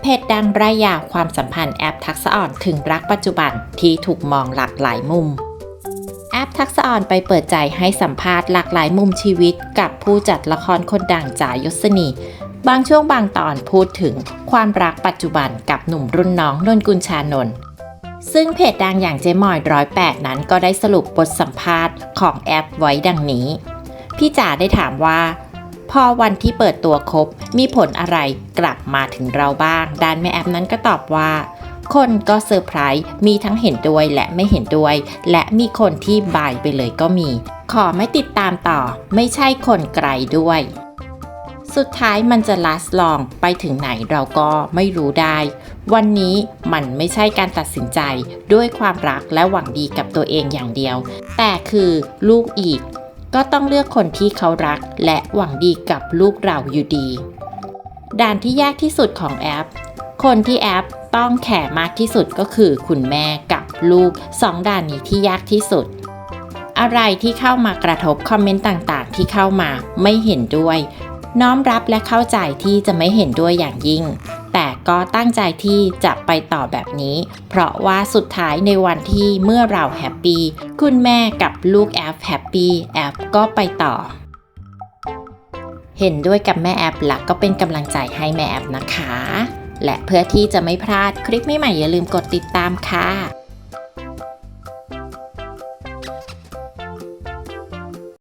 เพจดังรายยาวความสัมพันธ์แอปทักษะอ่อนถึงรักปัจจุบันที่ถูกมองหลากหลายมุม แอปทักษะอ่อนไปเปิดใจให้สัมภาษณ์หลากหลายมุมชีวิต กับผู้จัดละครคนดังจ่ายศนี บางช่วงบางตอนพูดถึงความรักปัจจุบันกับหนุ่มรุ่นน้องนนกุลชานนท์ซึ่งเพจดังอย่างเจมอยร้อยแปดนั้นก็ได้สรุปบทสัมภาษณ์ของแอปไว้ดังนี้ พี่จ๋าได้ถามว่า พอวันที่เปิดตัวครบ มีผลอะไรกลับมาถึงเราบ้าง ด้านแม่แอปนั้นก็ตอบว่า คนก็เซอร์ไพรส์มีทั้งเห็นด้วยและไม่เห็นด้วย และมีคนที่บายไปเลยก็มี ขอไม่ติดตามต่อ ไม่ใช่คนไกลด้วยสุดท้ายมันจะ last long ไปถึงไหนเราก็ไม่รู้ได้ วันนี้มันไม่ใช่การตัดสินใจด้วยความรักและหวังดีกับตัวเองอย่างเดียว แต่คือลูกอีก ก็ต้องเลือกคนที่เขารักและหวังดีกับลูกเราอยู่ดี ด่านที่ยากที่สุดของแอป คนที่แอปต้องแข่มากที่สุดก็คือคุณแม่กับลูกสองด่านนี้ที่ยากที่สุด อะไรที่เข้ามากระทบคอมเมนต์ต่างๆ ที่เข้ามาไม่เห็นด้วย น้อมรับและเข้าใจที่จะไม่เห็นด้วยอย่างยิ่ง แต่ก็ตั้งใจที่จะไปต่อแบบนี้ เพราะว่าสุดท้ายในวันที่เมื่อเราแฮปปี้คุณแม่กับลูกแอฟแฮปปี้แอฟก็ไปต่อ เห็นด้วยกับแม่แอฟหลักก็เป็นกำลังใจให้แม่แอฟนะคะ และเพื่อที่จะไม่พลาดคลิปใหม่ๆอย่าลืมกดติดตามค่ะ